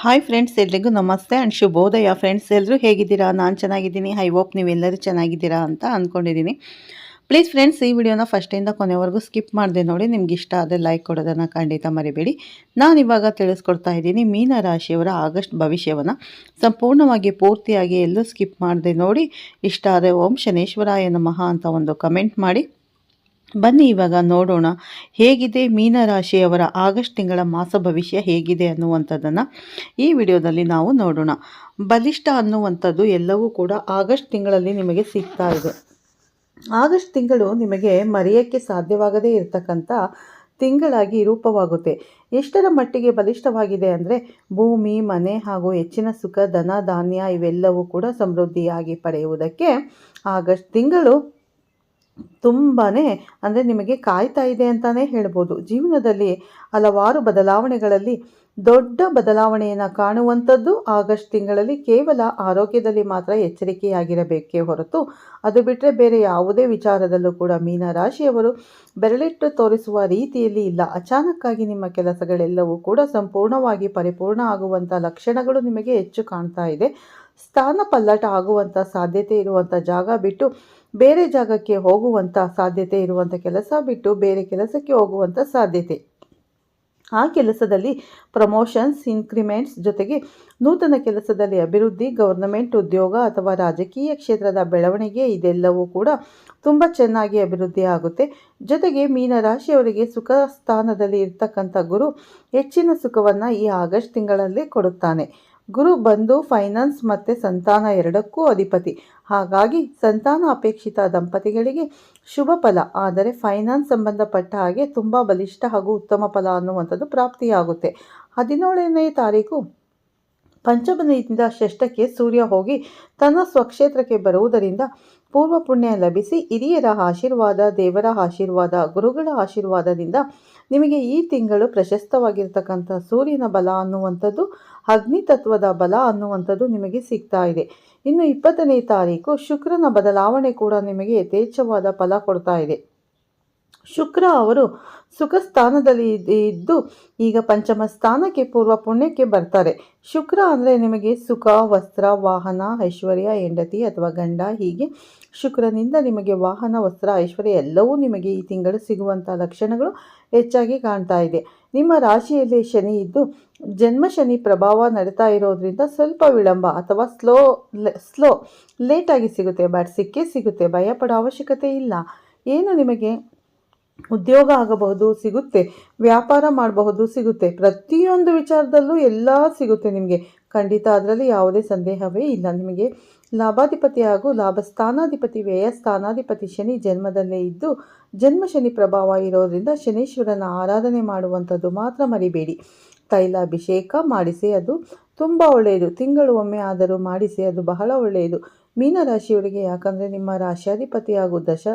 Hi friends ಎಲ್ರಿಗೂ ನಮಸ್ತೆ and ಶುಭೋದಯ ಫ್ರೆಂಡ್ಸ್ ಎಲ್ಲರೂ ಹೇಗಿದ್ದೀರಾ? ನಾನು ಚೆನ್ನಾಗಿದ್ದೀನಿ. ಐ ಹೋಪ್ ನೀವೆಲ್ಲರೂ ಚೆನ್ನಾಗಿದ್ದೀರಾ ಅಂತ ಅಂದ್ಕೊಂಡಿದ್ದೀನಿ. ಪ್ಲೀಸ್ ಫ್ರೆಂಡ್ಸ್ ಈ ವಿಡಿಯೋನ ಫಸ್ಟಿಂದ ಕೊನೆವರೆಗೂ ಸ್ಕಿಪ್ ಮಾಡಿದೆ ನೋಡಿ. ನಿಮ್ಗೆ ಇಷ್ಟ ಆದರೆ ಲೈಕ್ ಕೊಡೋದನ್ನು ಖಂಡಿತ ಮರಿಬೇಡಿ. ನಾನು ಇವಾಗ ತಿಳಿಸ್ಕೊಡ್ತಾ ಇದ್ದೀನಿ ಮೀನ ರಾಶಿಯವರ ಆಗಸ್ಟ್ ಭವಿಷ್ಯವನ್ನು. ಸಂಪೂರ್ಣವಾಗಿ ಪೂರ್ತಿಯಾಗಿ ಎಲ್ಲೂ ಸ್ಕಿಪ್ ಮಾಡಿದೆ ನೋಡಿ. ಇಷ್ಟ ಆದರೆ ಓಂ ಶನೇಶ್ವರಾಯ ನಮಃ ಅಂತ ಒಂದು ಕಮೆಂಟ್ ಮಾಡಿ. ಬನ್ನಿ ಇವಾಗ ನೋಡೋಣ ಹೇಗಿದೆ ಮೀನರಾಶಿಯವರ ಆಗಸ್ಟ್ ತಿಂಗಳ ಮಾಸ ಭವಿಷ್ಯ ಹೇಗಿದೆ ಅನ್ನುವಂಥದ್ದನ್ನು ಈ ವಿಡಿಯೋದಲ್ಲಿ ನಾವು ನೋಡೋಣ. ಬಲಿಷ್ಠ ಅನ್ನುವಂಥದ್ದು ಎಲ್ಲವೂ ಕೂಡ ಆಗಸ್ಟ್ ತಿಂಗಳಲ್ಲಿ ನಿಮಗೆ ಸಿಗ್ತಾ ಇದೆ. ಆಗಸ್ಟ್ ತಿಂಗಳು ನಿಮಗೆ ಮರೆಯೋಕ್ಕೆ ಸಾಧ್ಯವಾಗದೇ ಇರತಕ್ಕಂಥ ತಿಂಗಳಾಗಿ ರೂಪವಾಗುತ್ತೆ. ಎಷ್ಟರ ಮಟ್ಟಿಗೆ ಬಲಿಷ್ಠವಾಗಿದೆ ಅಂದರೆ ಭೂಮಿ, ಮನೆ ಹಾಗೂ ಹೆಚ್ಚಿನ ಸುಖ, ಧನ, ಧಾನ್ಯ ಇವೆಲ್ಲವೂ ಕೂಡ ಸಮೃದ್ಧಿಯಾಗಿ ಪಡೆಯುವುದಕ್ಕೆ ಆಗಸ್ಟ್ ತಿಂಗಳು ತುಂಬಾ ಅಂದರೆ ನಿಮಗೆ ಕಾಯ್ತಾ ಇದೆ ಅಂತಲೇ ಹೇಳ್ಬೋದು. ಜೀವನದಲ್ಲಿ ಹಲವಾರು ಬದಲಾವಣೆಗಳಲ್ಲಿ ದೊಡ್ಡ ಬದಲಾವಣೆಯನ್ನು ಕಾಣುವಂಥದ್ದು ಆಗಸ್ಟ್ ತಿಂಗಳಲ್ಲಿ ಕೇವಲ ಆರೋಗ್ಯದಲ್ಲಿ ಮಾತ್ರ ಎಚ್ಚರಿಕೆಯಾಗಿರಬೇಕೇ ಹೊರತು ಅದು ಬಿಟ್ಟರೆ ಬೇರೆ ಯಾವುದೇ ವಿಚಾರದಲ್ಲೂ ಕೂಡ ಮೀನರಾಶಿಯವರು ಬೆರಳಿಟ್ಟು ತೋರಿಸುವ ರೀತಿಯಲ್ಲಿ ಇಲ್ಲ. ಅಚಾನಕ್ಕಾಗಿ ನಿಮ್ಮ ಕೆಲಸಗಳೆಲ್ಲವೂ ಕೂಡ ಸಂಪೂರ್ಣವಾಗಿ ಪರಿಪೂರ್ಣ ಆಗುವಂಥ ಲಕ್ಷಣಗಳು ನಿಮಗೆ ಹೆಚ್ಚು ಕಾಣ್ತಾ ಇದೆ. ಸ್ಥಾನ ಪಲ್ಲಟ ಆಗುವಂಥ ಸಾಧ್ಯತೆ ಇರುವಂಥ ಜಾಗ ಬಿಟ್ಟು ಬೇರೆ ಜಾಗಕ್ಕೆ ಹೋಗುವಂಥ ಸಾಧ್ಯತೆ ಇರುವಂಥ ಕೆಲಸ ಬಿಟ್ಟು ಬೇರೆ ಕೆಲಸಕ್ಕೆ ಹೋಗುವಂಥ ಸಾಧ್ಯತೆ. ಆ ಕೆಲಸದಲ್ಲಿ ಪ್ರಮೋಷನ್ಸ್ ಇನ್ಕ್ರಿಮೆಂಟ್ಸ್ ಜೊತೆಗೆ ನೂತನ ಕೆಲಸದಲ್ಲಿ ಅಭಿವೃದ್ಧಿ ಗೌರ್ನಮೆಂಟ್ ಉದ್ಯೋಗ ಅಥವಾ ರಾಜಕೀಯ ಕ್ಷೇತ್ರದ ಬೆಳವಣಿಗೆ ಇದೆಲ್ಲವೂ ಕೂಡ ತುಂಬ ಚೆನ್ನಾಗಿ ಅಭಿವೃದ್ಧಿ ಆಗುತ್ತೆ. ಜೊತೆಗೆ ಮೀನರಾಶಿಯವರಿಗೆ ಸುಖ ಸ್ಥಾನದಲ್ಲಿ ಇರ್ತಕ್ಕಂಥ ಗುರು ಹೆಚ್ಚಿನ ಸುಖವನ್ನು ಈ ಆಗಸ್ಟ್ ತಿಂಗಳಲ್ಲಿ ಕೊಡುತ್ತಾನೆ. ಗುರು ಬಂದು ಫೈನಾನ್ಸ್ ಮತ್ತು ಸಂತಾನ ಎರಡಕ್ಕೂ ಅಧಿಪತಿ. ಹಾಗಾಗಿ ಸಂತಾನ ಅಪೇಕ್ಷಿತ ದಂಪತಿಗಳಿಗೆ ಶುಭ ಫಲ. ಆದರೆ ಫೈನಾನ್ಸ್ ಸಂಬಂಧಪಟ್ಟ ಹಾಗೆ ತುಂಬ ಬಲಿಷ್ಠ ಹಾಗೂ ಉತ್ತಮ ಫಲ ಅನ್ನುವಂಥದ್ದು ಪ್ರಾಪ್ತಿಯಾಗುತ್ತೆ. ಹದಿನೇಳನೇ ತಾರೀಕು ಪಂಚಮನಿಂದ ಷಷ್ಠಕ್ಕೆ ಸೂರ್ಯ ಹೋಗಿ ತನ್ನ ಸ್ವಕ್ಷೇತ್ರಕ್ಕೆ ಬರುವುದರಿಂದ ಪೂರ್ವ ಪುಣ್ಯ ಲಭಿಸಿ ಹಿರಿಯರ ಆಶೀರ್ವಾದ, ದೇವರ ಆಶೀರ್ವಾದ, ಗುರುಗಳ ಆಶೀರ್ವಾದದಿಂದ ನಿಮಗೆ ಈ ತಿಂಗಳು ಪ್ರಶಸ್ತವಾಗಿರ್ತಕ್ಕಂಥ ಸೂರ್ಯನ ಬಲ ಅನ್ನುವಂಥದ್ದು, ಅಗ್ನಿ ತತ್ವದ ಬಲ ಅನ್ನುವಂಥದ್ದು ನಿಮಗೆ ಸಿಗ್ತಾ ಇದೆ. ಇನ್ನು ಇಪ್ಪತ್ತನೇ ತಾರೀಕು ಶುಕ್ರನ ಬದಲಾವಣೆ ಕೂಡ ನಿಮಗೆ ಯಥೇಚ್ಛವಾದ ಫಲ ಕೊಡ್ತಾ ಇದೆ. ಶುಕ್ರ ಅವರು ಸುಖ ಸ್ಥಾನದಲ್ಲಿ ಇದ್ದು ಈಗ ಪಂಚಮ ಸ್ಥಾನಕ್ಕೆ, ಪೂರ್ವ ಪುಣ್ಯಕ್ಕೆ ಬರ್ತಾರೆ. ಶುಕ್ರ ಅಂದರೆ ನಿಮಗೆ ಸುಖ, ವಸ್ತ್ರ, ವಾಹನ, ಐಶ್ವರ್ಯ, ಹೆಂಡತಿ ಅಥವಾ ಗಂಡ, ಹೀಗೆ ಶುಕ್ರನಿಂದ ನಿಮಗೆ ವಾಹನ, ವಸ್ತ್ರ, ಐಶ್ವರ್ಯ ಎಲ್ಲವೂ ನಿಮಗೆ ಈ ತಿಂಗಳು ಸಿಗುವಂಥ ಲಕ್ಷಣಗಳು ಹೆಚ್ಚಾಗಿ ಕಾಣ್ತಾ ಇದೆ. ನಿಮ್ಮ ರಾಶಿಯಲ್ಲಿ ಶನಿ ಇದ್ದು ಜನ್ಮ ಶನಿ ಪ್ರಭಾವ ನಡೀತಾ ಇರೋದ್ರಿಂದ ಸ್ವಲ್ಪ ವಿಳಂಬ ಅಥವಾ ಸ್ಲೋ ಸ್ಲೋ, ಲೇಟಾಗಿ ಸಿಗುತ್ತೆ, ಬಟ್ ಸಿಕ್ಕೇ ಸಿಗುತ್ತೆ, ಭಯಪಡೋ ಅವಶ್ಯಕತೆ ಇಲ್ಲ. ಏನು ನಿಮಗೆ? ಉದ್ಯೋಗ ಆಗಬಹುದು, ಸಿಗುತ್ತೆ. ವ್ಯಾಪಾರ ಮಾಡಬಹುದು, ಸಿಗುತ್ತೆ. ಪ್ರತಿಯೊಂದು ವಿಚಾರದಲ್ಲೂ ಎಲ್ಲ ಸಿಗುತ್ತೆ ನಿಮಗೆ. ಖಂಡಿತ ಅದರಲ್ಲಿ ಯಾವುದೇ ಸಂದೇಹವೇ ಇಲ್ಲ. ನಿಮಗೆ ಲಾಭಾಧಿಪತಿ ಹಾಗೂ ಲಾಭ ಸ್ಥಾನಾಧಿಪತಿ, ವ್ಯಯ ಸ್ಥಾನಾಧಿಪತಿ ಶನಿ ಜನ್ಮದಲ್ಲೇ ಇದ್ದು, ಜನ್ಮ ಶನಿ ಪ್ರಭಾವ ಇರೋದ್ರಿಂದ ಶನೀಶ್ವರನ ಆರಾಧನೆ ಮಾಡುವಂಥದ್ದು ಮಾತ್ರ ಮರಿಬೇಡಿ. ತೈಲಾಭಿಷೇಕ ಮಾಡಿಸಿ ಅದು ತುಂಬ ಒಳ್ಳೆಯದು. ತಿಂಗಳು ಒಮ್ಮೆ ಆದರೂ ಮಾಡಿಸಿ ಅದು ಬಹಳ ಒಳ್ಳೆಯದು. ಮೀನರಾಶಿಯವರಿಗೆ, ಯಾಕಂದರೆ ನಿಮ್ಮ ರಾಶಿಯಾಧಿಪತಿ ಹಾಗೂ ದಶ,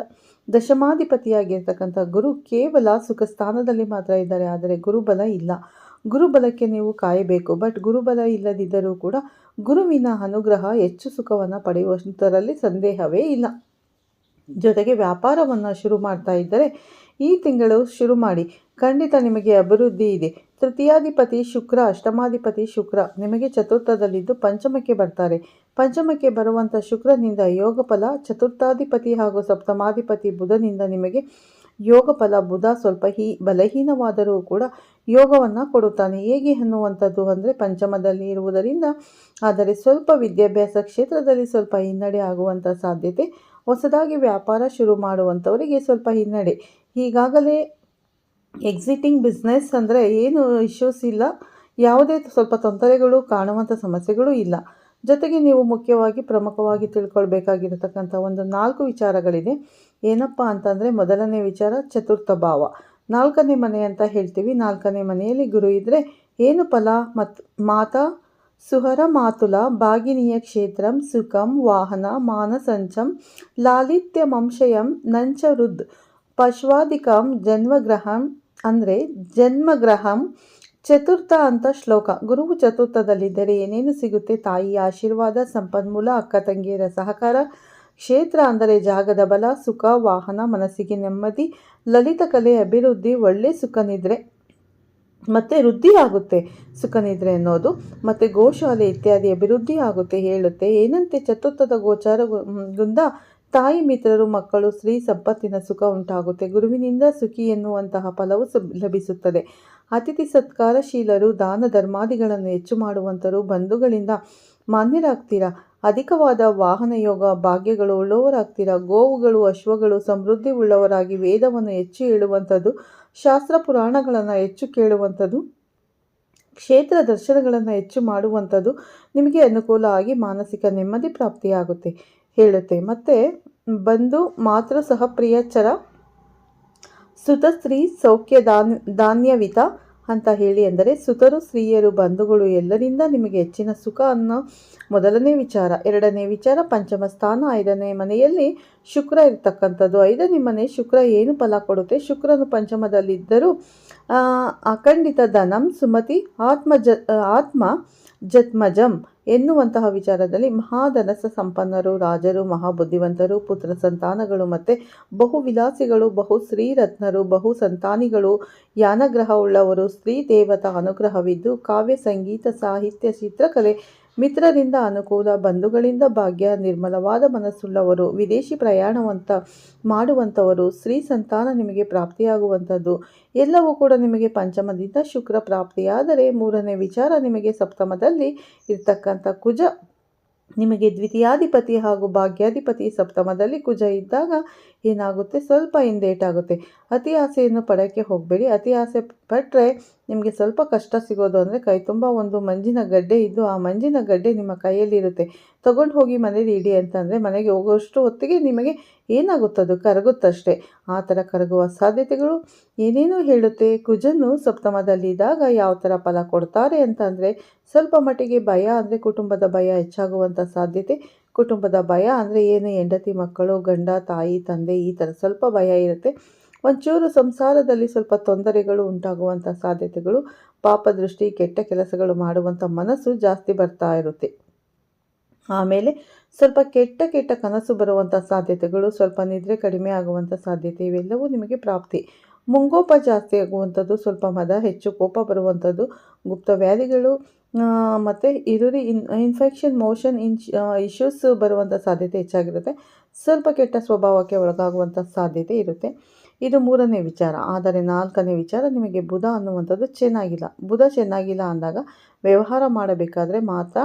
ದಶಮಾಧಿಪತಿಯಾಗಿರ್ತಕ್ಕಂಥ ಗುರು ಕೇವಲ ಸುಖ ಸ್ಥಾನದಲ್ಲಿ ಮಾತ್ರ ಇದ್ದಾರೆ. ಆದರೆ ಗುರುಬಲ ಇಲ್ಲ. ಗುರುಬಲಕ್ಕೆ ನೀವು ಕಾಯಬೇಕು. ಬಟ್ ಗುರುಬಲ ಇಲ್ಲದಿದ್ದರೂ ಕೂಡ ಗುರುವಿನ ಅನುಗ್ರಹ ಹೆಚ್ಚು ಸುಖವನ್ನು ಪಡೆಯುವಂಥರಲ್ಲಿ ಸಂದೇಹವೇ ಇಲ್ಲ. ಜೊತೆಗೆ ವ್ಯಾಪಾರವನ್ನು ಶುರು ಮಾಡ್ತಾ ಇದ್ದರೆ ಈ ತಿಂಗಳು ಶುರು ಮಾಡಿ. ಖಂಡಿತ ನಿಮಗೆ ಅಭಿವೃದ್ಧಿ ಇದೆ. ತೃತೀಯಾಧಿಪತಿ ಶುಕ್ರ, ಅಷ್ಟಮಾಧಿಪತಿ ಶುಕ್ರ. ನಿಮಗೆ ಚತುರ್ಥದಲ್ಲಿದ್ದು ಪಂಚಮಕ್ಕೆ ಬರ್ತಾರೆ. ಪಂಚಮಕ್ಕೆ ಬರುವಂಥ ಶುಕ್ರನಿಂದ ಯೋಗ ಫಲ ಚತುರ್ಥಾಧಿಪತಿ ಹಾಗೂ ಸಪ್ತಮಾಧಿಪತಿ ಬುಧನಿಂದ ನಿಮಗೆ ಯೋಗ ಫಲ ಬುಧ ಸ್ವಲ್ಪ ಹೀ, ಬಲಹೀನವಾದರೂ ಕೂಡ ಯೋಗವನ್ನು ಕೊಡುತ್ತಾನೆ. ಹೇಗೆ ಅನ್ನುವಂಥದ್ದು ಅಂದರೆ ಪಂಚಮದಲ್ಲಿ ಇರುವುದರಿಂದ, ಆದರೆ ಸ್ವಲ್ಪ ವಿದ್ಯಾಭ್ಯಾಸ ಕ್ಷೇತ್ರದಲ್ಲಿ ಸ್ವಲ್ಪ ಹಿನ್ನಡೆ ಆಗುವಂಥ ಸಾಧ್ಯತೆ. ಹೊಸದಾಗಿ ವ್ಯಾಪಾರ ಶುರು ಮಾಡುವಂಥವರಿಗೆ ಸ್ವಲ್ಪ ಹಿನ್ನಡೆ. ಈಗಾಗಲೇ ಎಕ್ಸಿಟಿಂಗ್ ಬಿಸ್ನೆಸ್ ಅಂದರೆ ಏನು ಇಶ್ಯೂಸ್ ಇಲ್ಲ. ಯಾವುದೇ ಸ್ವಲ್ಪ ತೊಂದರೆಗಳು, ಕಾಣುವಂಥ ಸಮಸ್ಯೆಗಳು ಇಲ್ಲ. ಜೊತೆಗೆ ನೀವು ಮುಖ್ಯವಾಗಿ ಪ್ರಮುಖವಾಗಿ ತಿಳ್ಕೊಳ್ಬೇಕಾಗಿರತಕ್ಕಂಥ ಒಂದು ನಾಲ್ಕು ವಿಚಾರಗಳಿದೆ. ಏನಪ್ಪ ಅಂತಂದರೆ, ಮೊದಲನೇ ವಿಚಾರ, ಚತುರ್ಥ ಭಾವ. ನಾಲ್ಕನೇ ಮನೆ ಅಂತ ಹೇಳ್ತೀವಿ. ನಾಲ್ಕನೇ ಮನೆಯಲ್ಲಿ ಗುರು ಇದ್ದರೆ ಏನು ಫಲ? ಮತ್ತು ಮಾತಾ? ಸುಹರ ಮಾತುಲ, ಭಾಗಿನಿಯ ಕ್ಷೇತ್ರಂ, ಸುಖಂ, ವಾಹನ, ಮಾನಸಂಚಂ, ಲಾಲಿತ್ಯಮಂಶಯಂ, ನಂಚ ವೃದ್ ಪಶ್ವಾಧಿಕಂ ಜನ್ಮಗ್ರಹಂ ಅಂದರೆ ಜನ್ಮಗ್ರಹಂ ಚತುರ್ಥ ಅಂತ ಶ್ಲೋಕ. ಗುರುವು ಚತುರ್ಥದಲ್ಲಿದ್ದರೆ ಏನೇನು ಸಿಗುತ್ತೆ? ತಾಯಿಯ ಆಶೀರ್ವಾದ, ಸಂಪನ್ಮೂಲ, ಅಕ್ಕ, ತಂಗಿಯರ ಸಹಕಾರ, ಕ್ಷೇತ್ರ ಅಂದರೆ ಜಾಗದ ಬಲ, ಸುಖ, ವಾಹನ, ಮನಸ್ಸಿಗೆ ನೆಮ್ಮದಿ, ಲಲಿತ ಕಲೆ, ಅಭಿವೃದ್ಧಿ, ಒಳ್ಳೆ ಸುಖ ನಿದ್ರೆ ಮತ್ತು ವೃದ್ಧಿಯಾಗುತ್ತೆ ಸುಖನಿದ್ರೆ ಅನ್ನೋದು, ಮತ್ತು ಗೋಶಾಲೆ ಇತ್ಯಾದಿ ಅಭಿವೃದ್ಧಿ ಆಗುತ್ತೆ ಹೇಳುತ್ತೆ. ಏನಂತೆ? ಚತುರ್ಥದ ಗೋಚಾರದಿಂದ ತಾಯಿ ಮಿತ್ರರು ಮಕ್ಕಳು ಸ್ತ್ರೀ ಸಂಪತ್ತಿನ ಸುಖ ಉಂಟಾಗುತ್ತೆ. ಗುರುವಿನಿಂದ ಸುಖಿ ಎನ್ನುವಂತಹ ಫಲವು ಲಭಿಸುತ್ತದೆ. ಅತಿಥಿ ಸತ್ಕಾರಶೀಲರು, ದಾನ ಧರ್ಮಾದಿಗಳನ್ನು ಹೆಚ್ಚು ಮಾಡುವಂಥರು ಬಂಧುಗಳಿಂದ ಮಾನ್ಯರಾಗ್ತೀರಾ? ಅಧಿಕವಾದ ವಾಹನ ಯೋಗ, ಭಾಗ್ಯಗಳು ಉಳ್ಳವರಾಗ್ತೀರಾ? ಗೋವುಗಳು, ಅಶ್ವಗಳು, ಸಮೃದ್ಧಿ ಉಳ್ಳವರಾಗಿ ವೇದವನ್ನು ಹೆಚ್ಚು ಹೇಳುವಂಥದ್ದು, ಶಾಸ್ತ್ರ ಪುರಾಣಗಳನ್ನು ಹೆಚ್ಚು ಕೇಳುವಂಥದ್ದು, ಕ್ಷೇತ್ರ ದರ್ಶನಗಳನ್ನು ಹೆಚ್ಚು ಮಾಡುವಂಥದ್ದು ನಿಮಗೆ ಅನುಕೂಲ ಆಗಿ ಮಾನಸಿಕ ನೆಮ್ಮದಿ ಪ್ರಾಪ್ತಿಯಾಗುತ್ತೆ, ಹೇಳುತ್ತೆ. ಮತ್ತು ಬಂದು ಮಾತ್ರ ಸಹ ಪ್ರಿಯಚರ ಸುತ ಸ್ತ್ರೀ ಸೌಖ್ಯ ದಾನ್ ಧಾನ್ಯವಿತ ಅಂತ ಹೇಳಿ ಅಂದರೆ ಸುತರು ಸ್ತ್ರೀಯರು ಬಂಧುಗಳು ಎಲ್ಲರಿಂದ ನಿಮಗೆ ಹೆಚ್ಚಿನ ಸುಖ ಅನ್ನೋ ಮೊದಲನೇ ವಿಚಾರ. ಎರಡನೇ ವಿಚಾರ, ಪಂಚಮ ಸ್ಥಾನ, ಐದನೇ ಮನೆಯಲ್ಲಿ ಶುಕ್ರ ಇರ್ತಕ್ಕಂಥದ್ದು. ಐದನೇ ಮನೆ ಶುಕ್ರ ಏನು ಫಲ ಕೊಡುತ್ತೆ? ಶುಕ್ರನು ಪಂಚಮದಲ್ಲಿದ್ದರೂ ಅಖಂಡಿತ ಧನಂ ಸುಮತಿ ಆತ್ಮ ಜ ಆತ್ಮ ಜತ್ಮಜಂ ಎನ್ನುವಂತಹ ವಿಚಾರದಲ್ಲಿ ಮಹಾಧನಸ ಸಂಪನ್ನರು, ರಾಜರು, ಮಹಾಬುದ್ಧಿವಂತರು, ಪುತ್ರ ಸಂತಾನಗಳು ಮತ್ತು ಬಹು ವಿಲಾಸಿಗಳು, ಬಹು ಶ್ರೀರತ್ನರು, ಬಹು ಸಂತಾನಿಗಳು ಯಾನಗ್ರಹ ಉಳ್ಳವರು ಸ್ತ್ರೀ ದೇವತಾ ಅನುಗ್ರಹವಿದ್ದು, ಕಾವ್ಯ, ಸಂಗೀತ, ಸಾಹಿತ್ಯ, ಚಿತ್ರಕಲೆ ಮಿತ್ರರಿಂದ ಅನುಕೂಲ, ಬಂಧುಗಳಿಂದ ಭಾಗ್ಯ, ನಿರ್ಮಲವಾದ ಮನಸ್ಸುಳ್ಳವರು, ವಿದೇಶಿ ಪ್ರಯಾಣವಂತ ಮಾಡುವಂಥವರು ಸ್ತ್ರೀ ಸಂತಾನ ನಿಮಗೆ ಪ್ರಾಪ್ತಿಯಾಗುವಂಥದ್ದು. ಎಲ್ಲವೂ ಕೂಡ ನಿಮಗೆ ಪಂಚಮದಿಂದ ಶುಕ್ರ ಪ್ರಾಪ್ತಿಯಾದರೆ ಮೂರನೇ ವಿಚಾರ ನಿಮಗೆ ಸಪ್ತಮದಲ್ಲಿ ಇರ್ತಕ್ಕಂಥ ಕುಜ. ನಿಮಗೆ ದ್ವಿತೀಯಾಧಿಪತಿ ಹಾಗೂ ಭಾಗ್ಯಾಧಿಪತಿ ಸಪ್ತಮದಲ್ಲಿ ಕುಜ ಇದ್ದಾಗ ಏನಾಗುತ್ತೆ? ಸ್ವಲ್ಪ ಹಿಂದೇಟಾಗುತ್ತೆ. ಅತಿ ಆಸೆಯನ್ನು ಪಡೋಕ್ಕೆ ಹೋಗಬೇಡಿ. ಅತಿ ಆಸೆ ಪಟ್ಟರೆ ನಿಮಗೆ ಸ್ವಲ್ಪ ಕಷ್ಟ ಸಿಗೋದು ಅಂದರೆ ಕೈ ತುಂಬ ಒಂದು ಮಂಜಿನ ಗಡ್ಡೆ ಇದ್ದು ಆ ಮಂಜಿನ ಗಡ್ಡೆ ನಿಮ್ಮ ಕೈಯಲ್ಲಿರುತ್ತೆ ತೊಗೊಂಡು ಹೋಗಿ ಮನೇಲಿ ಇಡಿ ಅಂತಂದರೆ ಮನೆಗೆ ಹೋಗೋಷ್ಟು ಹೊತ್ತಿಗೆ ನಿಮಗೆ ಏನಾಗುತ್ತದು ಕರಗುತ್ತಷ್ಟೇ. ಆ ಥರ ಕರಗುವ ಸಾಧ್ಯತೆಗಳು ಏನೇನೋ ಹೇಳುತ್ತೆ. ಕುಜನ್ನು ಸಪ್ತಮದಲ್ಲಿದ್ದಾಗ ಯಾವ ಥರ ಫಲ ಕೊಡ್ತಾರೆ ಅಂತಂದರೆ ಸ್ವಲ್ಪ ಮಟ್ಟಿಗೆ ಭಯ ಅಂದರೆ ಕುಟುಂಬದ ಭಯ ಹೆಚ್ಚಾಗುವಂಥ ಸಾಧ್ಯತೆ. ಕುಟುಂಬದ ಭಯ ಅಂದರೆ ಏನು? ಹೆಂಡತಿ ಮಕ್ಕಳು, ಗಂಡ, ತಾಯಿ, ತಂದೆ ಈ ಥರ ಸ್ವಲ್ಪ ಭಯ ಇರುತ್ತೆ. ಒಂಚೂರು ಸಂಸಾರದಲ್ಲಿ ಸ್ವಲ್ಪ ತೊಂದರೆಗಳು ಉಂಟಾಗುವಂಥ ಸಾಧ್ಯತೆಗಳು ಪಾಪದೃಷ್ಟಿ ಕೆಟ್ಟ ಕೆಲಸಗಳು ಮಾಡುವಂಥ ಮನಸ್ಸು ಜಾಸ್ತಿ ಬರ್ತಾ ಇರುತ್ತೆ. ಆಮೇಲೆ ಸ್ವಲ್ಪ ಕೆಟ್ಟ ಕೆಟ್ಟ ಕನಸು ಬರುವಂಥ ಸಾಧ್ಯತೆಗಳು, ಸ್ವಲ್ಪ ನಿದ್ರೆ ಕಡಿಮೆ ಆಗುವಂಥ ಸಾಧ್ಯತೆ, ಇವೆಲ್ಲವೂ ನಿಮಗೆ ಪ್ರಾಪ್ತಿ. ಮುಂಗೋಪ ಜಾಸ್ತಿ ಆಗುವಂಥದ್ದು, ಸ್ವಲ್ಪ ಮದ ಹೆಚ್ಚು ಕೋಪ ಬರುವಂಥದ್ದು, ಗುಪ್ತ ವ್ಯಾಧಿಗಳು ಮತ್ತು ಇರುರಿ ಇನ್ ಇನ್ಫೆಕ್ಷನ್ ಮೋಷನ್ ಇನ್ಶ್ ಇಶ್ಯೂಸ್ ಬರುವಂಥ ಸಾಧ್ಯತೆ ಹೆಚ್ಚಾಗಿರುತ್ತೆ. ಸ್ವಲ್ಪ ಕೆಟ್ಟ ಸ್ವಭಾವಕ್ಕೆ ಒಳಗಾಗುವಂಥ ಸಾಧ್ಯತೆ ಇರುತ್ತೆ. ಇದು ಮೂರನೇ ವಿಚಾರ. ಆದರೆ ನಾಲ್ಕನೇ ವಿಚಾರ, ನಿಮಗೆ ಬುಧ ಅನ್ನುವಂಥದ್ದು ಚೆನ್ನಾಗಿಲ್ಲ. ಬುಧ ಚೆನ್ನಾಗಿಲ್ಲ ಅಂದಾಗ ವ್ಯವಹಾರ ಮಾಡಬೇಕಾದ್ರೆ ಮಾತ್ರ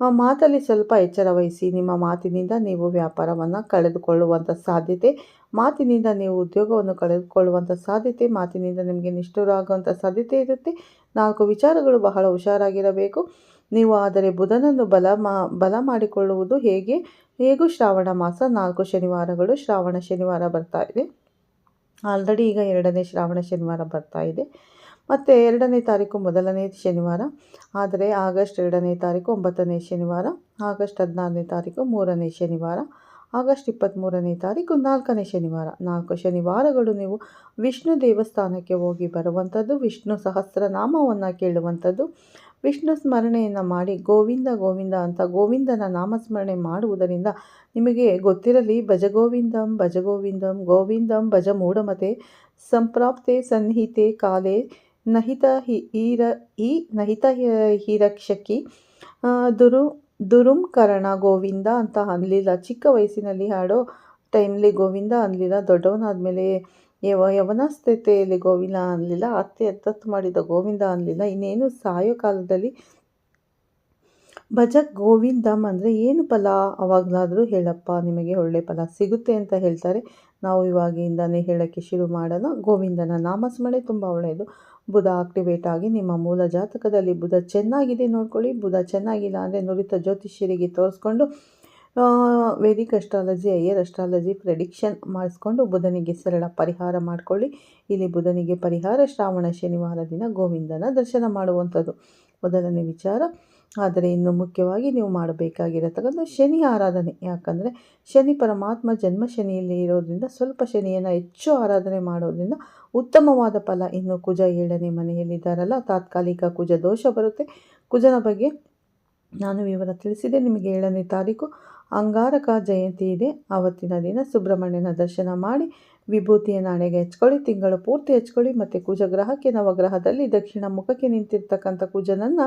ಮಾತಲ್ಲಿ ಸ್ವಲ್ಪ ಎಚ್ಚರ ವಹಿಸಿ. ನಿಮ್ಮ ಮಾತಿನಿಂದ ನೀವು ವ್ಯಾಪಾರವನ್ನು ಕಳೆದುಕೊಳ್ಳುವಂಥ ಸಾಧ್ಯತೆ, ಮಾತಿನಿಂದ ನೀವು ಉದ್ಯೋಗವನ್ನು ಕಳೆದುಕೊಳ್ಳುವಂಥ ಸಾಧ್ಯತೆ, ಮಾತಿನಿಂದ ನಿಮಗೆ ನಿಷ್ಠುರಾಗುವಂಥ ಸಾಧ್ಯತೆ ಇರುತ್ತೆ. ನಾಲ್ಕು ವಿಚಾರಗಳು ಬಹಳ ಹುಷಾರಾಗಿರಬೇಕು. ನೀವು ಆದರೆ ಬುಧನನ್ನು ಬಲ ಮಾ, ಬಲ ಮಾಡಿಕೊಳ್ಳುವುದು ಹೇಗೆ? ಹೇಗೂ ಶ್ರಾವಣ ಮಾಸ ನಾಲ್ಕು ಶನಿವಾರಗಳು, ಶ್ರಾವಣ ಶನಿವಾರ ಬರ್ತಾ ಇದೆ. ಆಲ್ರೆಡಿ ಈಗ ಎರಡನೇ ಶ್ರಾವಣ ಶನಿವಾರ ಬರ್ತಾ ಇದೆ. ಮತ್ತು ಎರಡನೇ ತಾರೀಕು ಮೊದಲನೇ ಶನಿವಾರ, ಆದರೆ ಆಗಸ್ಟ್ ಎರಡನೇ ತಾರೀಕು ಒಂಬತ್ತನೇ ಶನಿವಾರ, ಆಗಸ್ಟ್ ಹದಿನಾರನೇ ತಾರೀಕು ಮೂರನೇ ಶನಿವಾರ, ಆಗಸ್ಟ್ ಇಪ್ಪತ್ತ್ಮೂರನೇ ತಾರೀಕು ನಾಲ್ಕನೇ ಶನಿವಾರ. ನಾಲ್ಕು ಶನಿವಾರಗಳು ನೀವು ವಿಷ್ಣು ದೇವಸ್ಥಾನಕ್ಕೆ ಹೋಗಿ ಬರುವಂಥದ್ದು, ವಿಷ್ಣು ಸಹಸ್ರನಾಮವನ್ನು ಕೇಳುವಂಥದ್ದು ವಿಷ್ಣು ಸ್ಮರಣೆಯನ್ನು ಮಾಡಿ ಗೋವಿಂದ ಗೋವಿಂದ ಅಂತ ಗೋವಿಂದನ ನಾಮಸ್ಮರಣೆ ಮಾಡುವುದರಿಂದ ನಿಮಗೆ ಗೊತ್ತಿರಲಿ, ಭಜಗೋವಿಂದಂ ಭಜಗೋವಿಂದಂ, ಗೋವಿಂದಂ ಭಜ ಮೂಢಮತೆ ಸಂಪ್ರಾಪ್ತೆ, ಸನ್ನಿಹಿತೆ, ಕಾಲೆ, ನಹಿತ ಹೀರ, ಈ ನಹಿತ ಹಿರಕ್ಷಕಿ ದುರು, ದುರುಂಕರಣ ಗೋವಿಂದ ಅಂತ ಅನ್ನಲಿಲ್ಲ ಚಿಕ್ಕ ವಯಸ್ಸಿನಲ್ಲಿ ಹಾಡೋ ಟೈಮ್ಲಿ ಗೋವಿಂದ ಅನ್ನಲಿಲ್ಲ ದೊಡ್ಡವನಾದಮೇಲೆ ಯವ ಯವನಸ್ಥಿತೆಯಲ್ಲಿ ಗೋವಿಂದ ಅನ್ನಲಿಲ್ಲ ಅತ್ತೆ ಎತ್ತತ್ತು ಮಾಡಿದ ಗೋವಿಂದ ಅನ್ನಲಿಲ್ಲ ಇನ್ನೇನು ಸಾಯೋ ಕಾಲದಲ್ಲಿ ಭಜ ಗೋವಿಂದಂ ಅಂದರೆ ಏನು ಫಲ ಅವಾಗಲಾದರೂ ಹೇಳಪ್ಪ, ನಿಮಗೆ ಒಳ್ಳೆ ಫಲ ಸಿಗುತ್ತೆ ಅಂತ ಹೇಳ್ತಾರೆ. ನಾವು ಇವಾಗಿಂದನೇ ಹೇಳೋಕ್ಕೆ ಶುರು ಮಾಡೋಣ. ಗೋವಿಂದನ ನಾಮಸ್ಮರಣೆ ತುಂಬ ಒಳ್ಳೆಯದು. ಬುಧ ಆಕ್ಟಿವೇಟ್ ಆಗಿ ನಿಮ್ಮ ಮೂಲ ಜಾತಕದಲ್ಲಿ ಬುಧ ಚೆನ್ನಾಗಿದೆ ನೋಡ್ಕೊಳ್ಳಿ. ಬುಧ ಚೆನ್ನಾಗಿಲ್ಲ ಅಂದರೆ ನುರಿತ ಜ್ಯೋತಿಷ್ಯರಿಗೆ ತೋರಿಸ್ಕೊಂಡು Vedic astrology Iyer astrology prediction ಮಾಡಿಸ್ಕೊಂಡು ಬುಧನಿಗೆ ಸರಳ ಪರಿಹಾರ ಮಾಡಿಕೊಳ್ಳಿ. ಇಲ್ಲಿ ಬುಧನಿಗೆ ಪರಿಹಾರ, ಶ್ರಾವಣ ಶನಿವಾರ ದಿನ ಗೋವಿಂದನ ದರ್ಶನ ಮಾಡುವಂಥದ್ದು. ಮೊದಲನೇ ವಿಚಾರ, ಆದರೆ ಇನ್ನು ಮುಖ್ಯವಾಗಿ ನೀವು ಮಾಡಬೇಕಾಗಿರತಕ್ಕಂಥ ಶನಿ ಆರಾಧನೆ. ಯಾಕಂದರೆ ಶನಿ ಪರಮಾತ್ಮ ಜನ್ಮ ಶನಿಯಲ್ಲಿ ಇರೋದ್ರಿಂದ ಸ್ವಲ್ಪ ಶನಿಯನ್ನು ಹೆಚ್ಚು ಆರಾಧನೆ ಮಾಡೋದ್ರಿಂದ ಉತ್ತಮವಾದ ಫಲ. ಇನ್ನು ಕುಜ ಏಳನೇ ಮನೆಯಲ್ಲಿದ್ದಾರಲ್ಲ ತಾತ್ಕಾಲಿಕ ಕುಜ ದೋಷ ಬರುತ್ತೆ. ಕುಜನ ಬಗ್ಗೆ ನಾನು ವಿವರ ತಿಳಿಸಿದೆ. ನಿಮಗೆ ಏಳನೇ ತಾರೀಕು ಅಂಗಾರಕ ಜಯಂತಿ ಇದೆ. ಆವತ್ತಿನ ದಿನ ಸುಬ್ರಹ್ಮಣ್ಯನ ದರ್ಶನ ಮಾಡಿ ವಿಭೂತಿಯನ್ನು ಹಣೆಗೆ ಹಚ್ಕೊಳ್ಳಿ, ತಿಂಗಳು ಪೂರ್ತಿ ಹಚ್ಕೊಳ್ಳಿ ಮತ್ತು ಕುಜಗ್ರಹಕ್ಕೆ ನವಗ್ರಹದಲ್ಲಿ ದಕ್ಷಿಣ ಮುಖಕ್ಕೆ ನಿಂತಿರ್ತಕ್ಕಂಥ ಕುಜನನ್ನು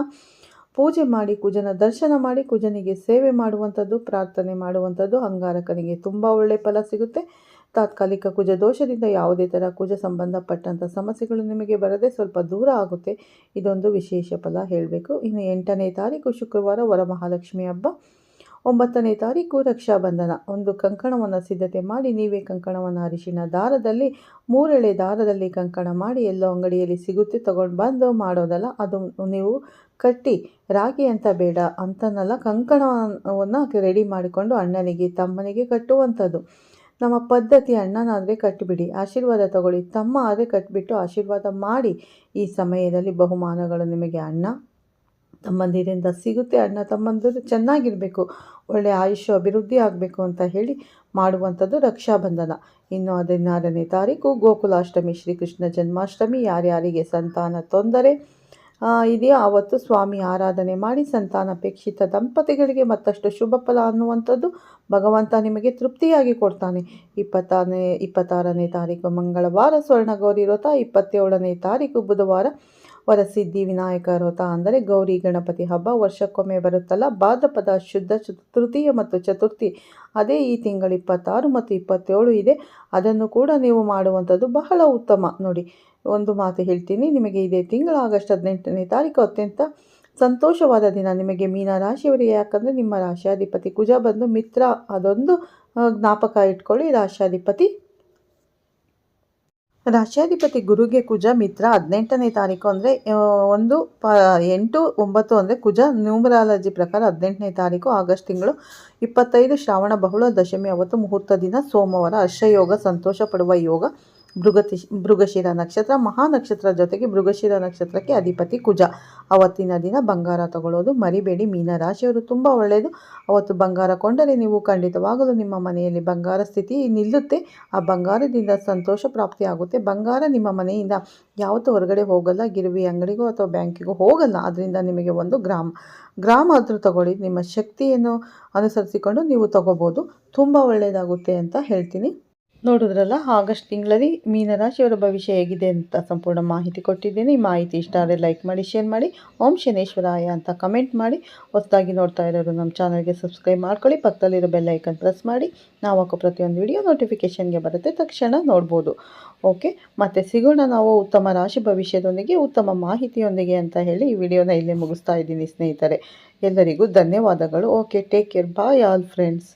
ಪೂಜೆ ಮಾಡಿ, ಕುಜನ ದರ್ಶನ ಮಾಡಿ, ಕುಜನಿಗೆ ಸೇವೆ ಮಾಡುವಂಥದ್ದು, ಪ್ರಾರ್ಥನೆ ಮಾಡುವಂಥದ್ದು ಅಂಗಾರಕನಿಗೆ ತುಂಬ ಒಳ್ಳೆಯ ಫಲ ಸಿಗುತ್ತೆ. ತಾತ್ಕಾಲಿಕ ಕುಜ ದೋಷದಿಂದ ಯಾವುದೇ ಥರ ಕುಜ ಸಂಬಂಧಪಟ್ಟಂಥ ಸಮಸ್ಯೆಗಳು ನಿಮಗೆ ಬರದೆ ಸ್ವಲ್ಪ ದೂರ ಆಗುತ್ತೆ. ಇದೊಂದು ವಿಶೇಷ ಫಲ ಹೇಳಬೇಕು. ಇನ್ನು ಎಂಟನೇ ತಾರೀಕು ಶುಕ್ರವಾರ ವರಮಹಾಲಕ್ಷ್ಮಿ ಹಬ್ಬ. ಒಂಬತ್ತನೇ ತಾರೀಕು ರಕ್ಷಾಬಂಧನ. ಒಂದು ಕಂಕಣವನ್ನು ಸಿದ್ಧತೆ ಮಾಡಿ, ನೀವೇ ಕಂಕಣವನ್ನು ಅರಿಶಿನ ದಾರದಲ್ಲಿ, ಮೂರೆಳೆ ದಾರದಲ್ಲಿ ಕಂಕಣ ಮಾಡಿ, ಎಲ್ಲೋ ಅಂಗಡಿಯಲ್ಲಿ ಸಿಗುತ್ತೆ, ತಗೊಂಡು ಬಂದು ಮಾಡೋದಲ್ಲ, ಅದು ನೀವು ಕಟ್ಟಿ, ರಾಗಿ ಅಂತ ಬೇಡ ಅಂತನಲ್ಲ, ಕಂಕಣವನ್ನು ರೆಡಿ ಮಾಡಿಕೊಂಡು ಅಣ್ಣನಿಗೆ, ತಮ್ಮನಿಗೆ ಕಟ್ಟುವಂಥದ್ದು. ನಮ್ಮ ಪದ್ಧತಿ ಅಣ್ಣನಾದರೆ ಕಟ್ಟಿಬಿಡಿ ಆಶೀರ್ವಾದ ತಗೊಳ್ಳಿ, ತಮ್ಮ ಆದರೆ ಕಟ್ಟಿಬಿಟ್ಟು ಆಶೀರ್ವಾದ ಮಾಡಿ, ಈ ಸಮಯದಲ್ಲಿ ಬಹುಮಾನಗಳು ನಿಮಗೆ ಅಣ್ಣ. ತಮ್ಮಂದಿರಿಂದ ಸಿಗುತ್ತೆ, ಅಣ್ಣ ತಮ್ಮಂದಿರು ಚೆನ್ನಾಗಿರಬೇಕು ಒಳ್ಳೆಯ ಆಯುಷ್ಯ ಅಭಿವೃದ್ಧಿ ಆಗಬೇಕು ಅಂತ ಹೇಳಿ ಮಾಡುವಂಥದ್ದು ರಕ್ಷಾಬಂಧನ. ಇನ್ನು ಹದಿನಾರನೇ ತಾರೀಕು ಗೋಕುಲಾಷ್ಟಮಿ, ಶ್ರೀಕೃಷ್ಣ ಜನ್ಮಾಷ್ಟಮಿ, ಯಾರ್ಯಾರಿಗೆ ಸಂತಾನ ತೊಂದರೆ ಇದೆಯೋ ಆವತ್ತು ಸ್ವಾಮಿ ಆರಾಧನೆ ಮಾಡಿ ಸಂತಾನಪೇಕ್ಷಿತ ದಂಪತಿಗಳಿಗೆ ಮತ್ತಷ್ಟು ಶುಭ ಫಲ ಅನ್ನುವಂಥದ್ದು ಭಗವಂತ ನಿಮಗೆ ತೃಪ್ತಿಯಾಗಿ ಕೊಡ್ತಾನೆ. ಇಪ್ಪತ್ತಾರನೇ ಇಪ್ಪತ್ತಾರನೇ ತಾರೀಕು ಮಂಗಳವಾರ ಸ್ವರ್ಣಗೌರಿ ವ್ರತ, ಇಪ್ಪತ್ತೇಳನೇ ತಾರೀಕು ಬುಧವಾರ ವರಸಿದ್ಧಿ ವಿನಾಯಕ ವ್ರತ ಅಂದರೆ ಗೌರಿ ಗಣಪತಿ ಹಬ್ಬ ವರ್ಷಕ್ಕೊಮ್ಮೆ ಬರುತ್ತಲ್ಲ. ಭಾದ್ರಪದ ಶುದ್ಧ ತೃತೀಯ ಮತ್ತು ಚತುರ್ಥಿ ಅದೇ ಈ ತಿಂಗಳು ಇಪ್ಪತ್ತಾರು ಮತ್ತು ಇಪ್ಪತ್ತೇಳು ಇದೆ. ಅದನ್ನು ಕೂಡ ನೀವು ಮಾಡುವಂಥದ್ದು ಬಹಳ ಉತ್ತಮ. ನೋಡಿ, ಒಂದು ಮಾತು ಹೇಳ್ತೀನಿ. ನಿಮಗೆ ಇದೇ ತಿಂಗಳು ಆಗಸ್ಟ್ ಹದಿನೆಂಟನೇ ತಾರೀಕು ಅತ್ಯಂತ ಸಂತೋಷವಾದ ದಿನ. ನಿಮಗೆ ಮೀನ ರಾಶಿಯವರಿಗೆ ಯಾಕಂದರೆ ನಿಮ್ಮ ರಾಶಿಯಾಧಿಪತಿ ಕುಜ ಬಂದು ಮಿತ್ರ ಅದೊಂದು ಜ್ಞಾಪಕ ಇಟ್ಕೊಳ್ಳಿ ರಾಶಿಯಾಧಿಪತಿ ರಾಶಿಯಾಧಿಪತಿ ಗುರುಗೆ ಕುಜ ಮಿತ್ರ ಹದಿನೆಂಟನೇ ತಾರೀಕು ಅಂದರೆ ಒಂದು, ಪ, ಎಂಟು, ಒಂಬತ್ತು ಅಂದರೆ ಕುಜ ನ್ಯೂಮರಾಲಜಿ ಪ್ರಕಾರ ಹದಿನೆಂಟನೇ ತಾರೀಕು ಆಗಸ್ಟ್ ತಿಂಗಳು ಇಪ್ಪತ್ತೈದು ಶ್ರಾವಣ ಬಹುಳ ದಶಮಿ ಅವತ್ತು ಮುಹೂರ್ತ ದಿನ ಸೋಮವಾರ ಹರ್ಷಯೋಗ ಸಂತೋಷ ಪಡುವ ಯೋಗ. ಮೃಗತಿ ಮೃಗಶಿರ ನಕ್ಷತ್ರ ಮಹಾನಕ್ಷತ್ರ ಜೊತೆಗೆ ಮೃಗಶಿರ ನಕ್ಷತ್ರಕ್ಕೆ ಅಧಿಪತಿ ಕುಜ. ಅವತ್ತಿನ ದಿನ ಬಂಗಾರ ತಗೊಳ್ಳೋದು ಮರಿಬೇಡಿ, ಮೀನರಾಶಿಯವರು ತುಂಬ ಒಳ್ಳೆಯದು. ಅವತ್ತು ಬಂಗಾರ ಕೊಂಡರೆ ನೀವು ಖಂಡಿತವಾಗಲೂ ನಿಮ್ಮ ಮನೆಯಲ್ಲಿ ಬಂಗಾರ ಸ್ಥಿತಿ ನಿಲ್ಲುತ್ತೆ. ಆ ಬಂಗಾರದಿಂದ ಸಂತೋಷ ಪ್ರಾಪ್ತಿಯಾಗುತ್ತೆ ಬಂಗಾರ ನಿಮ್ಮ ಮನೆಯಿಂದ ಯಾವತ್ತೂ ಹೊರಗಡೆ ಹೋಗಲ್ಲ. ಗಿರುವಿ ಅಂಗಡಿಗೂ ಅಥವಾ ಬ್ಯಾಂಕಿಗೂ ಹೋಗಲ್ಲ. ಅದರಿಂದ ನಿಮಗೆ ಒಂದು ಗ್ರಾಮ ಗ್ರಾಮ ಆದರೂ ತಗೊಳ್ಳಿ. ನಿಮ್ಮ ಶಕ್ತಿಯನ್ನು ಅನುಸರಿಸಿಕೊಂಡು ನೀವು ತಗೋಬೋದು. ತುಂಬ ಒಳ್ಳೆಯದಾಗುತ್ತೆ ಅಂತ ಹೇಳ್ತೀನಿ. ನೋಡಿದ್ರಲ್ಲ, ಆಗಸ್ಟ್ ತಿಂಗಳಲ್ಲಿ ಮೀನರಾಶಿಯವರ ಭವಿಷ್ಯ ಹೇಗಿದೆ ಅಂತ ಸಂಪೂರ್ಣ ಮಾಹಿತಿ ಕೊಟ್ಟಿದ್ದೇನೆ. ಈ ಮಾಹಿತಿ ಇಷ್ಟ ಆದರೆ ಲೈಕ್ ಮಾಡಿ, ಶೇರ್ ಮಾಡಿ. ಓಂ ಶನೇಶ್ವರಾಯ ಅಂತ ಕಮೆಂಟ್ ಮಾಡಿ. ಹೊಸದಾಗಿ ನೋಡ್ತಾ ಇರೋರು ನಮ್ಮ ಚಾನಲ್ಗೆ ಸಬ್ಸ್ಕ್ರೈಬ್ ಮಾಡ್ಕೊಳ್ಳಿ. ಪಕ್ಕದಲ್ಲಿರೋ ಬೆಲ್ ಐಕನ್ ಪ್ರೆಸ್ ಮಾಡಿ. ನಾವು ಹಾಕೋ ಪ್ರತಿಯೊಂದು ವಿಡಿಯೋ ನೋಟಿಫಿಕೇಷನ್ಗೆ ಬರುತ್ತೆ. ತಕ್ಷಣ ನೋಡ್ಬೋದು. ಓಕೆ? ಮತ್ತು ಸಿಗೋಣ ನಾವು ಉತ್ತಮ ರಾಶಿ ಭವಿಷ್ಯದೊಂದಿಗೆ, ಉತ್ತಮ ಮಾಹಿತಿಯೊಂದಿಗೆ ಅಂತ ಹೇಳಿ ಈ ವಿಡಿಯೋನ ಇಲ್ಲೇ ಮುಗಿಸ್ತಾ ಇದ್ದೀನಿ ಸ್ನೇಹಿತರೆ. ಎಲ್ಲರಿಗೂ ಧನ್ಯವಾದಗಳು. Okay take care bye all friends